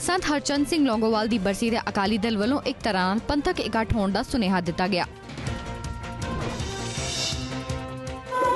ਸੰਤ ਹਰਚੰਦ ਸਿੰਘ ਲੌਂਗੋਵਾਲ ਦੀ ਬਰਸੀ ਤੇ ਅਕਾਲੀ ਦਲ ਵੱਲੋਂ ਇੱਕ ਤਰ੍ਹਾਂ ਨਾਲ ਪੰਥਕ ਇਕੱਠ ਹੋਣ ਦਾ ਸੁਨੇਹਾ ਦਿੱਤਾ ਗਿਆ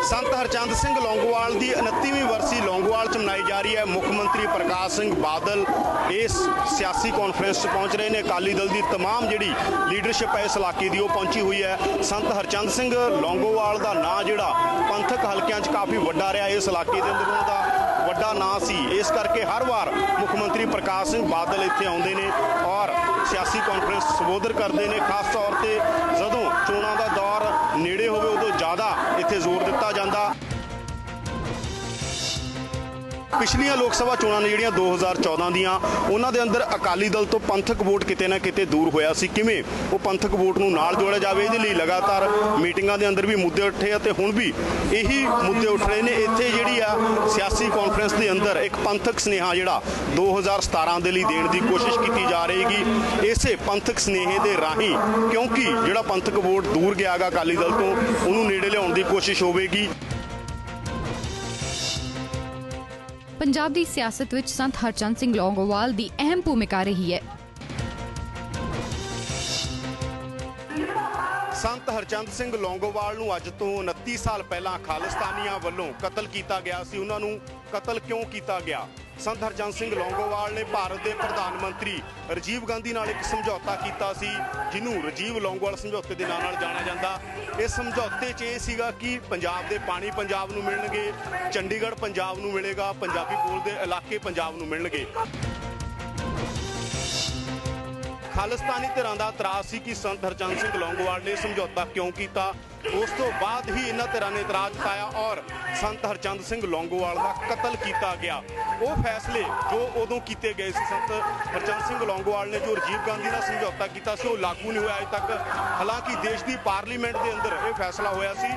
ਸੰਤ ਹਰਚੰਦ ਸਿੰਘ ਲੌਂਗੋਵਾਲ ਦੀ 29ਵੀਂ ਵਰਸੀ ਲੌਂਗੋਵਾਲ ਚ ਮਨਾਈ ਜਾ ਰਹੀ ਹੈ ਮੁੱਖ ਮੰਤਰੀ ਪ੍ਰਕਾਸ਼ ਸਿੰਘ ਬਾਦਲ ਇਸ ਸਿਆਸੀ ਕਾਨਫਰੰਸ 'ਚ ਪਹੁੰਚ ਰਹੇ ਨੇ ਅਕਾਲੀ ਦਲ ਦੀ तमाम ਜਿਹੜੀ ਲੀਡਰਸ਼ਿਪ ਹੈ ਇਸ ਇਲਾਕੇ ਦੀ ਉਹ ਪਹੁੰਚੀ ਹੋਈ ਹੈ ਸੰਤ ਹਰਚੰਦ ਸਿੰਘ ਲੌਂਗੋਵਾਲ ਦਾ ਨਾਂ ਜਿਹੜਾ ਪੰਥਕ ਹਲਕਿਆਂ 'ਚ ਕਾਫੀ ਵੱਡਾ ਰਿਹਾ ਇਸ ਇਲਾਕੇ ਦੇ ਅੰਦਰ ਉਹਨਾਂ ਦਾ ਵੱਡਾ ਨਾਂ ਸੀ। ਇਸ ਕਰਕੇ ਹਰ ਵਾਰ ਮੁੱਖ ਮੰਤਰੀ ਪ੍ਰਕਾਸ਼ ਸਿੰਘ ਬਾਦਲ ਇੱਥੇ ਆਉਂਦੇ ਨੇ ਔਰ ਸਿਆਸੀ ਕਾਨਫਰੰਸ ਸੰਬੋਧਨ ਕਰਦੇ ਨੇ। ਖਾਸ ਤੌਰ ਤੇ ਜਦੋਂ ਚੋਣਾਂ ਦਾ ਦੌਰ ਨੇੜੇ ਹੋਵੇ, ਉਦੋਂ ਜ਼ਿਆਦਾ ਇੱਥੇ ਜ਼ੋਰ ਦਿੱਤਾ ਜਾਂਦਾ। ਪਿਛਲੀਆਂ ਲੋਕ ਸਭਾ ਚੋਣਾਂ ਨੇ ਜਿਹੜੀਆਂ 2014 ਦੀਆਂ, ਉਹਨਾਂ ਦੇ ਅੰਦਰ ਅਕਾਲੀ ਦਲ ਤੋਂ ਪੰਥਕ ਵੋਟ ਕਿਤੇ ਨਾ ਕਿਤੇ ਦੂਰ ਹੋਇਆ ਸੀ। ਕਿਵੇਂ? ਉਹ ਪੰਥਕ ਵੋਟ ਨੂੰ ਨਾਲ ਜੋੜਿਆ ਜਾਵੇ, ਇਹਦੇ ਲਈ ਲਗਾਤਾਰ ਮੀਟਿੰਗਾਂ ਦੇ ਅੰਦਰ ਵੀ ਮੁੱਦੇ ਉੱਠੇ ਆ ਤੇ ਹੁਣ ਵੀ ਇਹੀ ਮੁੱਦੇ ਉੱਠ ਰਹੇ ਨੇ। ਇੱਥੇ ਜਿਹੜੀ ਆ ਸਿਆਸੀ ਕਾਨਫਰੰਸ ਦੇ ਅੰਦਰ ਇੱਕ ਪੰਥਕ ਸੁਨੇਹਾ ਜਿਹੜਾ 2017 ਦੇ ਲਈ ਦੇਣ ਦੀ ਕੋਸ਼ਿਸ਼ ਕੀਤੀ ਜਾ ਰਹੇਗੀ, ਇਸੇ ਪੰਥਕ ਸੁਨੇਹੇ ਦੇ ਰਾਹੀਂ, ਕਿਉਂਕਿ ਜਿਹੜਾ ਪੰਥਕ ਵੋਟ ਦੂਰ ਗਿਆਗਾ ਅਕਾਲੀ ਦਲ ਤੋਂ, ਉਹਨੂੰ ਨੇੜੇ ਲਿਆਉਣ ਦੀ ਕੋਸ਼ਿਸ਼ ਹੋਵੇਗੀ। ਪੰਜਾਬ ਦੀ ਸਿਆਸਤ ਵਿੱਚ ਸੰਤ ਹਰਚੰਦ ਸਿੰਘ ਲੌਂਗੋਵਾਲ ਦੀ ਅਹਿਮ ਭੂਮਿਕਾ ਰਹੀ ਹੈ। ਸੰਤ ਹਰਚੰਦ ਸਿੰਘ ਲੌਂਗੋਵਾਲ ਨੂੰ ਅੱਜ ਤੋਂ 29 ਸਾਲ ਪਹਿਲਾਂ ਖਾਲਿਸਤਾਨੀਆਂ ਵੱਲੋਂ ਕਤਲ ਕੀਤਾ ਗਿਆ ਸੀ। ਉਹਨਾਂ ਨੂੰ ਕਤਲ ਕਿਉਂ ਕੀਤਾ ਗਿਆ? ਸੰਤ ਹਰਚੰਦ ਸਿੰਘ ਲੌਂਗੋਵਾਲ ਨੇ ਭਾਰਤ ਦੇ ਪ੍ਰਧਾਨ ਮੰਤਰੀ ਰਾਜੀਵ ਗਾਂਧੀ ਨਾਲ ਇੱਕ ਸਮਝੌਤਾ ਕੀਤਾ ਸੀ, ਜਿਹਨੂੰ ਰਾਜੀਵ ਲੌਂਗੋਵਾਲ ਸਮਝੌਤੇ ਦੇ ਨਾਂ ਨਾਲ ਜਾਣਿਆ ਜਾਂਦਾ। ਇਸ ਸਮਝੌਤੇ 'ਚ ਇਹ ਸੀਗਾ ਕਿ ਪੰਜਾਬ ਦੇ ਪਾਣੀ ਪੰਜਾਬ ਨੂੰ ਮਿਲਣਗੇ, ਚੰਡੀਗੜ੍ਹ ਪੰਜਾਬ ਨੂੰ ਮਿਲੇਗਾ, ਪੰਜਾਬੀ ਬੋਲਦੇ ਇਲਾਕੇ ਪੰਜਾਬ ਨੂੰ ਮਿਲਣਗੇ। ਖਾਲਿਸਤਾਨੀ ਧਿਰਾਂ ਦਾ ਇਤਰਾਜ਼ ਸੀ ਕਿ ਸੰਤ ਹਰਚੰਦ ਸਿੰਘ ਲੌਂਗੋਵਾਲ ਨੇ ਸਮਝੌਤਾ ਕਿਉਂ ਕੀਤਾ? ਉਸ ਤੋਂ ਬਾਅਦ ਹੀ ਇਹਨਾਂ ਧਿਰਾਂ ਨੇ ਇਤਰਾਜ਼ ਜਤਾਇਆ ਔਰ ਸੰਤ ਹਰਚੰਦ ਸਿੰਘ ਲੌਂਗੋਵਾਲ ਦਾ ਕਤਲ ਕੀਤਾ ਗਿਆ। ਉਹ ਫੈਸਲੇ ਜੋ ਉਦੋਂ ਕੀਤੇ ਗਏ ਸੀ, ਸੰਤ ਹਰਚੰਦ ਸਿੰਘ ਲੌਂਗੋਵਾਲ ਨੇ ਜੋ ਰਾਜੀਵ ਗਾਂਧੀ ਨਾਲ ਸਮਝੌਤਾ ਕੀਤਾ ਸੀ, ਉਹ ਲਾਗੂ ਨਹੀਂ ਹੋਇਆ ਅਜੇ ਤੱਕ। ਹਾਲਾਂਕਿ ਦੇਸ਼ ਦੀ ਪਾਰਲੀਮੈਂਟ ਦੇ ਅੰਦਰ ਇਹ ਫੈਸਲਾ ਹੋਇਆ ਸੀ।